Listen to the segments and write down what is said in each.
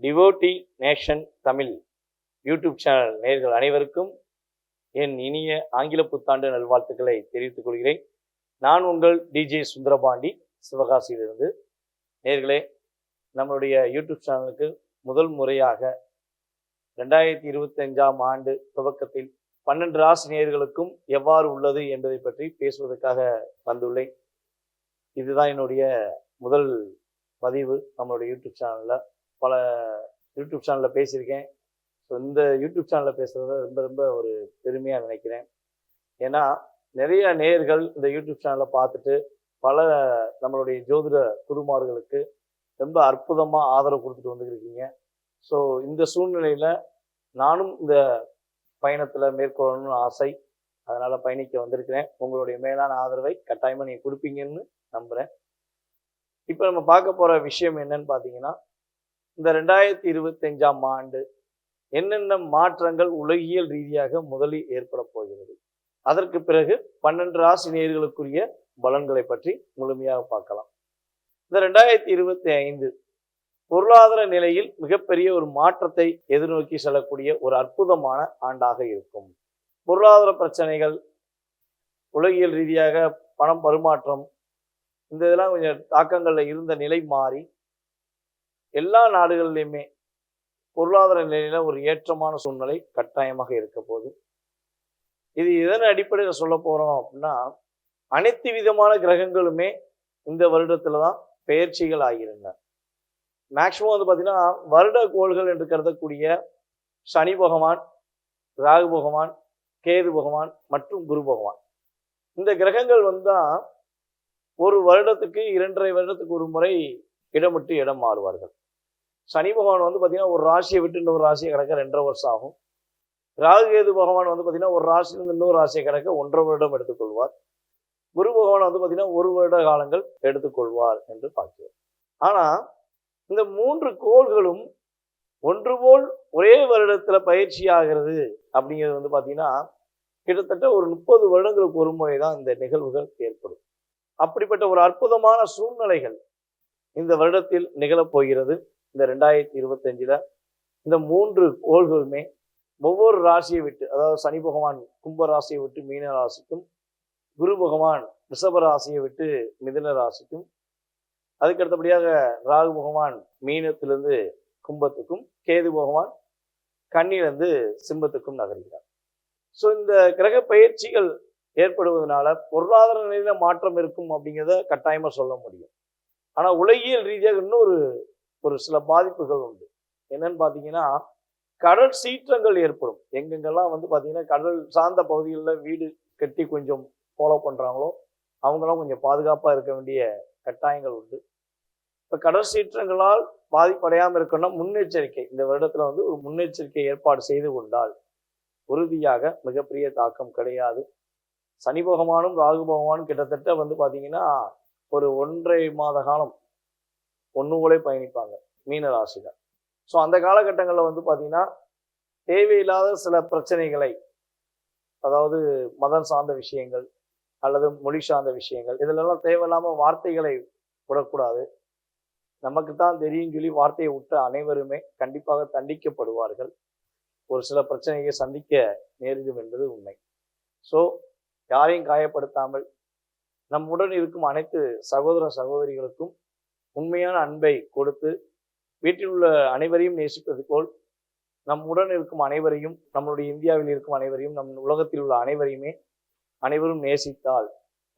Devotee nation Tamil YouTube channel நேர்கள் அனைவருக்கும் என் இனிய ஆங்கில புத்தாண்டு நல்வாழ்த்துக்களை தெரிவித்துக் கொள்கிறேன். நான் உங்கள் டிஜே சுந்தரபாண்டி சிவகாசியிலிருந்து. நேர்களே நம்மளுடைய யூடியூப் சேனலுக்கு முதல் முறையாக ரெண்டாயிரத்தி இருபத்தஞ்சாம் ஆண்டு துவக்கத்தில் பன்னெண்டு ஆசிரியர்களுக்கும் எவ்வாறு உள்ளது என்பதை பற்றி பேசுவதற்காக வந்துள்ளேன். இதுதான் என்னுடைய முதல் பதிவு நம்மளுடைய யூடியூப் சேனலில். பல யூடியூப் சேனலில் பேசியிருக்கேன். ஸோ இந்த யூடியூப் சேனலில் பேசுகிறத ரொம்ப ரொம்ப ஒரு பெருமையாக நினைக்கிறேன். ஏன்னா நிறைய நேயர்கள் இந்த யூடியூப் சேனலை பார்த்துட்டு பல நம்மளுடைய ஜோதிட குருமார்களுக்கு ரொம்ப அற்புதமாக ஆதரவு கொடுத்துட்டு வந்துருக்கீங்க ஸோ இந்த சூழ்நிலையில் நானும் இந்த பயணத்தில் மேற்கொள்ளணும்னு ஆசை. அதனால் பயணிக்க வந்திருக்கிறேன். உங்களுடைய மேலான ஆதரவை கட்டாயமாக நீங்கள் கொடுப்பீங்கன்னு நம்புகிறேன் இப்போ நம்ம பார்க்க போகிற விஷயம் என்னன்னு பார்த்தீங்கன்னா இந்த ரெண்டாயிரத்தி இருபத்தஞ்சாம் ஆண்டு என்னென்ன மாற்றங்கள் உலகியல் ரீதியாக முதலில் ஏற்பட போகிறது? அதற்கு பிறகு பன்னெண்டு ராசி நேயர்களுக்குரிய பலன்களை பற்றி முழுமையாக பார்க்கலாம். இந்த ரெண்டாயிரத்தி இருபத்தி ஐந்து பொருளாதார நிலையில் மிகப்பெரிய ஒரு மாற்றத்தை எதிர்நோக்கி செல்லக்கூடிய ஒரு அற்புதமான ஆண்டாக இருக்கும். பொருளாதார பிரச்சனைகள் உலகியல் ரீதியாக பணம் பரிமாற்றம் இந்த இதெல்லாம் கொஞ்சம் தாக்கங்களில் இருந்த நிலை மாறி எல்லா நாடுகள்லையுமே பொருளாதார நிலையில ஒரு ஏற்றமான சூழ்நிலை கட்டாயமாக இருக்க போகுது. இது எதன் அடிப்படையில் சொல்ல போகிறோம் அப்படின்னா அனைத்து விதமான கிரகங்களுமே இந்த வருடத்துல தான் பெயர்ச்சிகள் ஆகியிருந்தன. மேக்சிமம் வந்து பார்த்தீங்கன்னா வருட கோள்கள் என்று கருதக்கூடிய சனி பகவான் ராகு பகவான் கேது பகவான் மற்றும் குரு பகவான். இந்த கிரகங்கள் வந்தால் ஒரு வருடத்துக்கு இரண்டரை வருடத்துக்கு ஒரு முறை இடமிட்டு இடம் மாறுவார்கள். சனி பகவான் வந்து பார்த்தீங்கன்னா ஒரு ராசியை விட்டு இன்னொரு ராசியை கிடக்க ரெண்டரை வருஷம் ஆகும். ராகுகேது பகவான் வந்து பார்த்தீங்கன்னா ஒரு ராசியிலிருந்து இன்னொரு ராசியை கிடக்க ஒன்றரை வருடம் எடுத்துக்கொள்வார். குரு பகவான் வந்து பார்த்தீங்கன்னா ஒரு வருட காலங்கள் எடுத்துக்கொள்வார் என்று பார்க்கிறோம். ஆனால் இந்த மூன்று கோள்களும் ஒன்று போல் ஒரே வருடத்தில் பயிற்சி ஆகிறது அப்படிங்கிறது வந்து பார்த்தீங்கன்னா கிட்டத்தட்ட ஒரு முப்பது வருடங்களுக்கு ஒரு முறை தான் இந்த நிகழ்வுகள் ஏற்படும். அப்படிப்பட்ட ஒரு அற்புதமான சூழ்நிலைகள் இந்த வருடத்தில் நிகழப் போகிறது. இந்த ரெண்டாயிரத்தி இருபத்தஞ்சில் இந்த மூன்று கோள்களுமே ஒவ்வொரு ராசியை விட்டு அதாவது சனி பகவான் கும்ப ராசியை விட்டு மீன ராசிக்கும் குரு பகவான் ரிஷப ராசியை விட்டு மிதுன ராசிக்கும் அதுக்கு அடுத்தபடியாக ராகு பகவான் மீனத்திலிருந்து கும்பத்துக்கும் கேது பகவான் கண்ணிலிருந்து சிம்பத்துக்கும் நகர்கிறார். ஸோ இந்த கிரக பயிற்சிகள் ஏற்படுவதனால பொருளாதார நிலையில மாற்றம் இருக்கும் அப்படிங்கிறத கட்டாயமாக சொல்ல முடியும். ஆனால் உலகியல் ரீதியாக இன்னொரு ஒரு சில பாதிப்புகள் உண்டு. என்னன்னு பார்த்தீங்கன்னா கடல் சீற்றங்கள் ஏற்படும். எங்கெங்கெல்லாம் வந்து பார்த்தீங்கன்னா கடல் சார்ந்த பகுதிகளில் வீடு கட்டி கொஞ்சம் ஃபாலோ பண்ணுறாங்களோ அவங்களாம் கொஞ்சம் பாதுகாப்பாக இருக்க வேண்டிய கட்டாயங்கள் உண்டு. இப்போ கடல் சீற்றங்களால் பாதிப்படையாமல் இருக்கணும்னா முன்னெச்சரிக்கை. இந்த வருடத்தில் வந்து ஒரு முன்னெச்சரிக்கை ஏற்பாடு செய்து கொண்டால் உறுதியாக மிகப்பெரிய தாக்கம் கிடையாது. சனி பகவானும் ராகு பகவானும் கிட்டத்தட்ட வந்து பார்த்தீங்கன்னா ஒரு ஒன்றரை மாத காலம் ஒன்று பயணிப்பாங்க மீன ராசிகள் ஸோ அந்த காலகட்டங்களில் வந்து பார்த்தீங்கன்னா தேவையில்லாத சில பிரச்சனைகளை அதாவது மதம் சார்ந்த விஷயங்கள் அல்லது மொழி சார்ந்த விஷயங்கள் இதிலெல்லாம் தேவையில்லாமல் வார்த்தைகளை விடக்கூடாது. நமக்கு தான் தெரியும் சொல்லி வார்த்தையை விட்ட அனைவருமே கண்டிப்பாக தண்டிக்கப்படுவார்கள். ஒரு சில பிரச்சனையை சந்திக்க நேரிடும் என்பது உண்மை. ஸோ யாரையும் காயப்படுத்தாமல் நம்முடன் இருக்கும் அனைத்து சகோதர சகோதரிகளுக்கும் உண்மையான அன்பை கொடுத்து வீட்டில் உள்ள அனைவரையும் நேசிப்பது போல் நம்முடன் இருக்கும் அனைவரையும் நம்மளுடைய இந்தியாவில் இருக்கும் அனைவரையும் நம் உலகத்தில் உள்ள அனைவரையுமே அனைவரும் நேசித்தால்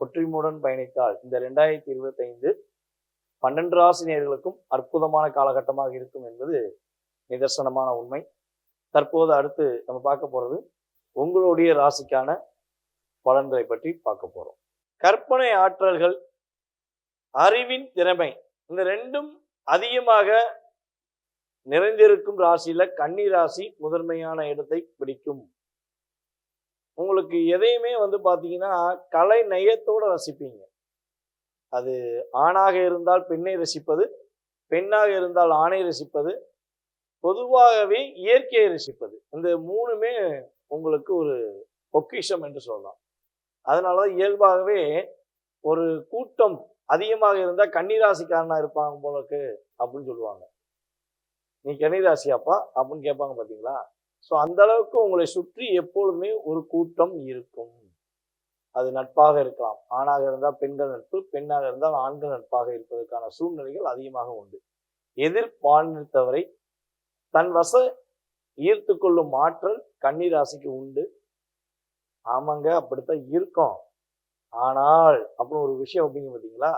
ஒற்றுமையுடன் பயணித்தால் இந்த ரெண்டாயிரத்தி இருபத்தைந்து பன்னெண்டு ராசினியர்களுக்கும் அற்புதமான காலகட்டமாக இருக்கும் என்பது நிதர்சனமான உண்மை. தற்போது அடுத்து நம்ம பார்க்க போறது உங்களுடைய ராசிக்கான பலன்களை பற்றி பார்க்க போறோம். கற்பனை ஆற்றல்கள் அறிவின் திறமை இந்த ரெண்டும் அதிகமாக நிறைந்திருக்கும் ராசியில கன்னி ராசி முதன்மையான இடத்தை பிடிக்கும். உங்களுக்கு எதையுமே வந்து பார்த்தீங்கன்னா கலை நயத்தோட ரசிப்பீங்க. அது ஆணாக இருந்தால் பெண்ணை ரசிப்பது பெண்ணாக இருந்தால் ஆணை ரசிப்பது பொதுவாகவே இயற்கையை ரசிப்பது. இந்த மூணுமே உங்களுக்கு ஒரு பொக்கிஷம் என்று சொல்லலாம். அதனால தான் இயல்பாகவே ஒரு கூட்டம் அதிகமாக இருந்தால் கன்னிராசிக்காரனாக இருப்பாங்க போலக்கு அப்படின்னு சொல்லுவாங்க. நீ கன்னிராசியாப்பா அப்படின்னு கேட்பாங்க பார்த்தீங்களா ஸோ அந்த அளவுக்கு உங்களை சுற்றி எப்பொழுதுமே ஒரு கூட்டம் இருக்கும். அது நட்பாக இருக்கலாம். ஆணாக இருந்தால் பெண்கள் நட்பு பெண்ணாக இருந்தால் ஆண்கள் நட்பாக இருப்பதற்கான சூழ்நிலைகள் அதிகமாக உண்டு. எதிர்பாலினத்தவரை தன் வச ஈர்த்து கொள்ளும் ஆற்றல் கன்னிராசிக்கு உண்டு. ஆமாங்க அப்படித்தான் இருக்கும். ஆனால் அப்படின்னு ஒரு விஷயம் அப்படிங்க பார்த்தீங்களா?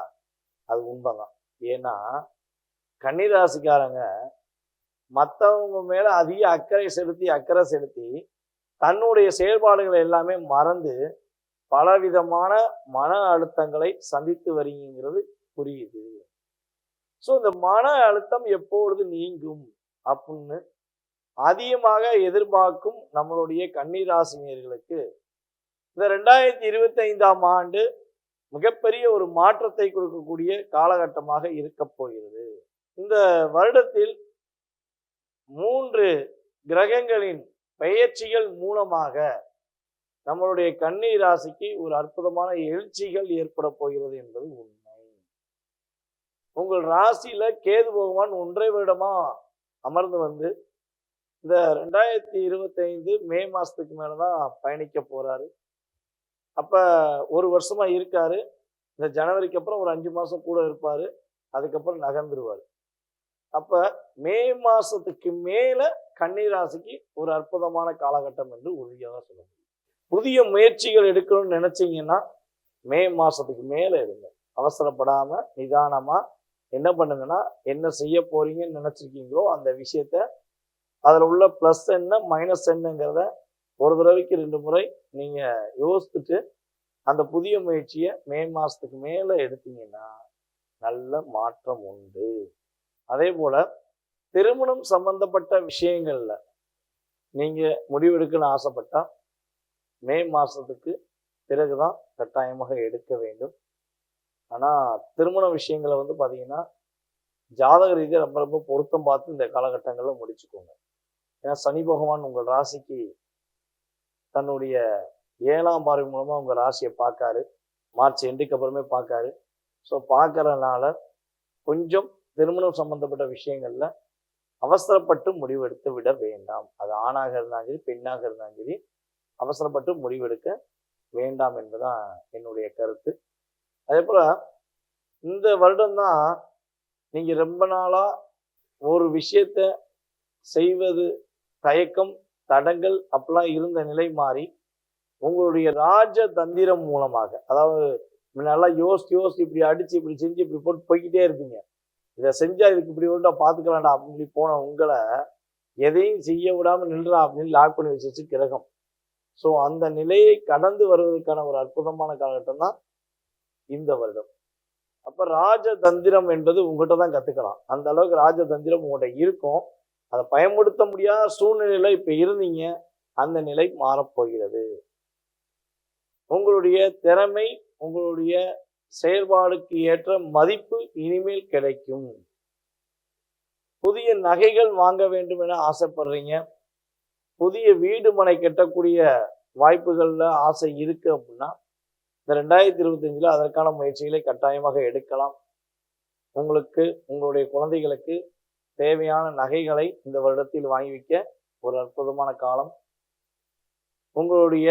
அது உண்மைதான். ஏன்னா கன்னிராசிக்காரங்க மற்றவங்க மேலே அதிக அக்கறை செலுத்தி அக்கறை செலுத்தி தன்னுடைய செயல்பாடுகளை எல்லாமே மறந்து பலவிதமான மன அழுத்தங்களை சந்தித்து வரீங்கிறது புரியுது. ஸோ இந்த மன அழுத்தம் எப்பொழுது நீங்கும்? அப்படின்னு அதிகமாக எதிர்பார்க்கும் நம்மளுடைய கன்னிராசினியர்களுக்கு இந்த ரெண்டாயிரத்தி இருபத்தைந்தாம் ஆண்டு மிகப்பெரிய ஒரு மாற்றத்தை கொடுக்கக்கூடிய காலகட்டமாக இருக்க போகிறது. இந்த வருடத்தில் மூன்று கிரகங்களின் பெயர்ச்சிகள் மூலமாக நம்மளுடைய கன்னி ராசிக்கு ஒரு அற்புதமான எழுச்சிகள் ஏற்பட போகிறது என்பது உண்மை. உங்கள் ராசியில கேது பகவான் ஒன்றை வருடமா அமர்ந்து வந்து இந்த ரெண்டாயிரத்தி இருபத்தைந்து மே மாசத்துக்கு மேலதான் பயணிக்க போறாரு. அப்போ ஒரு வருஷமாக இருக்கார். இந்த ஜனவரிக்கு அப்புறம் ஒரு அஞ்சு மாதம் கூட இருப்பார். அதுக்கப்புறம் நகர்ந்துருவார். அப்போ மே மாதத்துக்கு மேலே கன்னிராசிக்கு ஒரு அற்புதமான காலகட்டம் என்று உறுதியாக சொல்ல முடியும். புதிய முயற்சிகள் எடுக்கணும்னு நினச்சிங்கன்னா மே மாதத்துக்கு மேலே இருங்க. அவசரப்படாமல் நிதானமாக என்ன பண்ணுங்கன்னா என்ன செய்ய போறீங்கன்னு நினச்சிருக்கீங்களோ அந்த விஷயத்த அதில் உள்ள ப்ளஸ் என்ன மைனஸ் என்னங்கிறத ஒரு தடவைக்கு ரெண்டு முறை நீங்கள் யோசித்துட்டு அந்த புதிய முயற்சியை மே மாதத்துக்கு மேலே எடுத்தீங்கன்னா நல்ல மாற்றம் உண்டு. அதே போல் திருமணம் சம்பந்தப்பட்ட விஷயங்களில் நீங்கள் முடிவெடுக்கணும்னு ஆசைப்பட்டால் மே மாசத்துக்கு பிறகுதான் கட்டாயமாக எடுக்க வேண்டும். ஆனால் திருமண விஷயங்களை வந்து பார்த்தீங்கன்னா ஜாதக ரீதியாக ரொம்ப ரொம்ப பொருத்தம் பார்த்து இந்த காலகட்டங்களில் முடிச்சுக்கோங்க. ஏன்னா சனி பகவான் உங்கள் ராசிக்கு தன்னுடைய ஏழாம் பார்வை மூலமாக உங்கள் ராசியை பார்க்காரு. மார்ச் எண்டுக்கு அப்புறமே பார்க்காரு. ஸோ பார்க்கறதுனால கொஞ்சம் திருமணம் சம்பந்தப்பட்ட விஷயங்களில் அவசரப்பட்டு முடிவெடுத்து விட வேண்டாம். அது ஆணாக இருந்தாலும் சரி பெண்ணாக இருந்தாலும் சரி அவசரப்பட்டு முடிவெடுக்க வேண்டாம் என்பதுதான் என்னுடைய கருத்து. அதே போல் இந்த வருடம்தான் நீங்கள் ரொம்ப நாளாக ஒரு விஷயத்த செய்வது தயக்கம் தடங்கள் அப்பெல்லாம் இருந்த நிலை மாறி உங்களுடைய ராஜ தந்திரம் மூலமாக அதாவது நல்லா யோசிச்சு யோசிச்சு இப்படி அடிச்சு இப்படி செஞ்சு இப்படி போட்டு போய்கிட்டே இருப்பீங்க. இதை செஞ்சா இதுக்கு இப்படி ஒன்றா பார்த்துக்கலாம்டா அப்படின்னு சொல்லி போன உங்களை எதையும் செய்ய விடாமல் நின்றா அப்படின்னு லாக் பண்ணி வச்சிருச்சு கிரகம். ஸோ அந்த நிலையை கடந்து வருவதற்கான ஒரு அற்புதமான காலகட்டம் தான் இந்த வருடம். அப்போ ராஜதந்திரம் என்பது உங்கள்கிட்ட தான் கற்றுக்கலாம் அந்த அளவுக்கு ராஜதந்திரம் உங்கள்கிட்ட இருக்கும். அதை பயன்படுத்த முடியாத சூழ்நிலையில் இப்போ இருந்தீங்க. அந்த நிலை மாறப்போகிறது. உங்களுடைய திறமை உங்களுடைய செயல்பாடுக்கு ஏற்ற மதிப்பு இனிமேல் கிடைக்கும். புதிய நகைகள் வாங்க வேண்டும் என ஆசைப்படுறீங்க. புதிய வீடு மனை கட்டக்கூடிய வாய்ப்புகளில் ஆசை இருக்கு அப்படின்னா இந்த ரெண்டாயிரத்தி இருபத்தஞ்சில் அதற்கான முயற்சிகளை கட்டாயமாக எடுக்கலாம். உங்களுக்கு உங்களுடைய குழந்தைகளுக்கு தேவையான நகைகளை இந்த வருடத்தில் வாங்கி வைக்க ஒரு அற்புதமான காலம். உங்களுடைய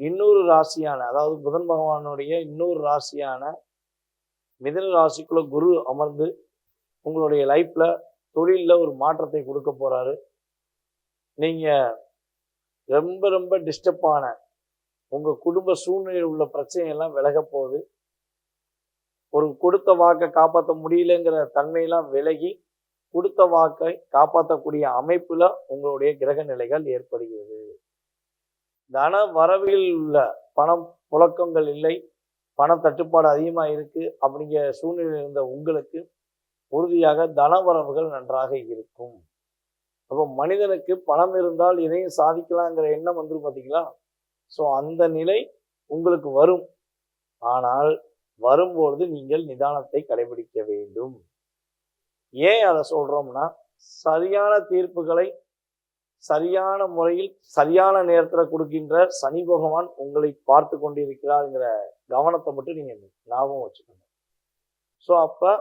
இன்னொரு ராசியான அதாவது புதன் பகவானுடைய இன்னொரு ராசியான மிதன ராசிக்குள்ள குரு அமர்ந்து உங்களுடைய லைஃப்ல தொழிலில் ஒரு மாற்றத்தை கொடுக்க போறாரு. நீங்க ரொம்ப ரொம்ப டிஸ்டர்பான உங்க குடும்ப சூழ்நிலையில் உள்ள பிரச்சனையெல்லாம் விலக போகுது. ஒரு கொடுத்த வாக்கை காப்பாற்ற முடியலங்கிற தன்மையெல்லாம் விலகி கொடுத்த வாக்கை காப்பாற்றக்கூடிய அமைப்புல உங்களுடைய கிரக நிலைகள் ஏற்படுகிறது. தன வரவில் உள்ள பணம் புழக்கங்கள் இல்லை பண தட்டுப்பாடு அதிகமாக இருக்கு அப்படிங்கிற சூழ்நிலையில் இருந்த உங்களுக்கு உறுதியாக தனவரவுகள் நன்றாக இருக்கும். அப்போ மனிதனுக்கு பணம் இருந்தால் இதையும் சாதிக்கலாங்கிற எண்ணம் வந்துரும் பார்த்தீங்களா ஸோ அந்த நிலை உங்களுக்கு வரும். ஆனால் வரும்பொழுது நீங்கள் நிதானத்தை கடைபிடிக்க வேண்டும். ஏன் அதை சொல்கிறோம்னா சரியான தீர்ப்புகளை சரியான முறையில் சரியான நேரத்தில் கொடுக்கின்ற சனி பகவான் உங்களை பார்த்து கொண்டிருக்கிறாருங்கிற கவனத்தை மட்டும் நீங்கள் ஞாபகம் வச்சுக்கணும் ஸோ அப்போ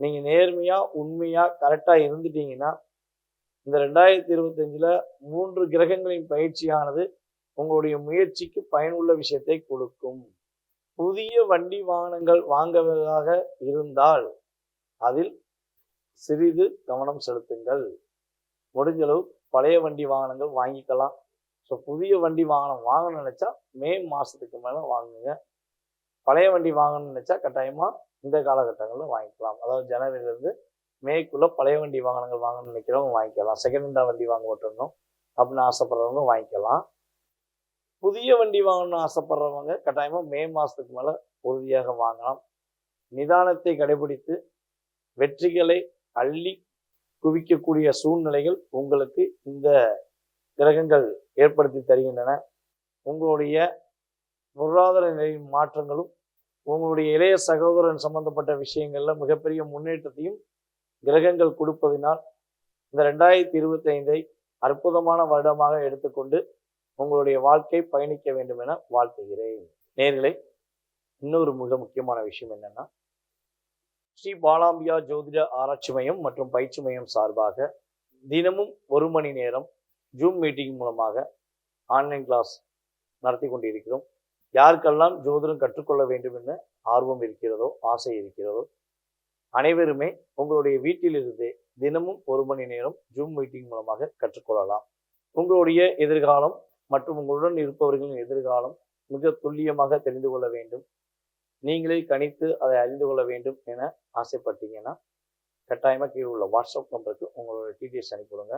நீங்கள் நேர்மையாக உண்மையாக கரெக்டாக இருந்துட்டீங்கன்னா இந்த ரெண்டாயிரத்தி இருபத்தஞ்சில் மூன்று கிரகங்களின் பயிற்சியானது உங்களுடைய முயற்சிக்கு பயனுள்ள விஷயத்தை கொடுக்கும். புதிய வண்டி வாகனங்கள் வாங்குவதாக இருந்தால் அதில் சிறிது கவனம் செலுத்துங்கள். முடிஞ்சளவு பழைய வண்டி வாகனங்கள் வாங்கிக்கலாம். ஸோ புதிய வண்டி வாகனம் வாங்கணும்னு நினச்சா மே மாதத்துக்கு மேலே வாங்குங்க. பழைய வண்டி வாங்கணும்னு நினச்சா கட்டாயமாக இந்த காலகட்டங்களில் வாங்கிக்கலாம். அதாவது ஜனவரியிலேருந்து மேக்குள்ளே பழைய வண்டி வாகனங்கள் வாங்கணும்னு நினைக்கிறவங்க வாங்கிக்கலாம். செகண்ட் ஹேண்டாக வண்டி வாங்க ஓட்டணும் அப்படின்னு ஆசைப்படுறவங்க வாங்கிக்கலாம். புதிய வண்டி வாங்கணும்னு ஆசைப்படுறவங்க கட்டாயமாக மே மாதத்துக்கு மேலே உறுதியாக வாங்கலாம். நிதானத்தை கடைபிடித்து வெற்றிகளை அள்ளி குவிக்கக்கூடிய சூழ்நிலைகள் உங்களுக்கு இந்த கிரகங்கள் ஏற்படுத்தி தருகின்றன. உங்களுடைய பொருளாதார நிலையின் மாற்றங்களும் உங்களுடைய இளைய சகோதரன் சம்பந்தப்பட்ட விஷயங்களில் மிகப்பெரிய முன்னேற்றத்தையும் கிரகங்கள் கொடுப்பதினால் இந்த ரெண்டாயிரத்தி இருபத்தைந்தை அற்புதமான வருடமாக எடுத்துக்கொண்டு உங்களுடைய வாழ்க்கை பயணிக்க வேண்டும் என வாழ்த்துகிறேன். நேர்களை இன்னொரு மிக முக்கியமான விஷயம் என்னென்னா ஸ்ரீ பாலாம்பியா ஜோதிட ஆராய்ச்சி மையம் மற்றும் பயிற்சி மையம் சார்பாக தினமும் ஒரு மணி நேரம் ஜூம் மீட்டிங் மூலமாக ஆன்லைன் கிளாஸ் நடத்தி கொண்டிருக்கிறோம். யாருக்கெல்லாம் ஜோதிடம் கற்றுக்கொள்ள வேண்டும் என ஆர்வம் இருக்கிறதோ ஆசை இருக்கிறதோ அனைவருமே உங்களுடைய வீட்டிலிருந்தே தினமும் ஒரு மணி நேரம் ஜூம் மீட்டிங் மூலமாக கற்றுக்கொள்ளலாம். உங்களுடைய எதிர்காலம் மற்றும் உங்களுடன் இருப்பவர்களின் எதிர்காலம் மிக துல்லியமாக தெரிந்து கொள்ள வேண்டும். நீங்களே கணித்து அதை அறிந்து கொள்ள வேண்டும் என ஆசைப்பட்டீங்கன்னா கட்டாயமாக கீழே உள்ள வாட்ஸ்அப் நம்பருக்கு உங்களோட டீட்டெயில்ஸ் அனுப்பிவிடுங்க.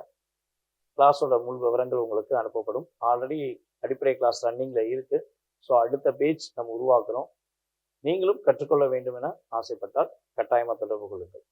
கிளாஸோட முழு விவரங்கள் உங்களுக்கு அனுப்பப்படும். ஆல்ரெடி அடிப்படை கிளாஸ் ரன்னிங்கில் இருக்குது ஸோ அடுத்த பேஜ் நம்ம உருவாக்குறோம். நீங்களும் கற்றுக்கொள்ள வேண்டும் என ஆசைப்பட்டால் கட்டாயமாக தொடர்பு கொள்ளுங்கள்.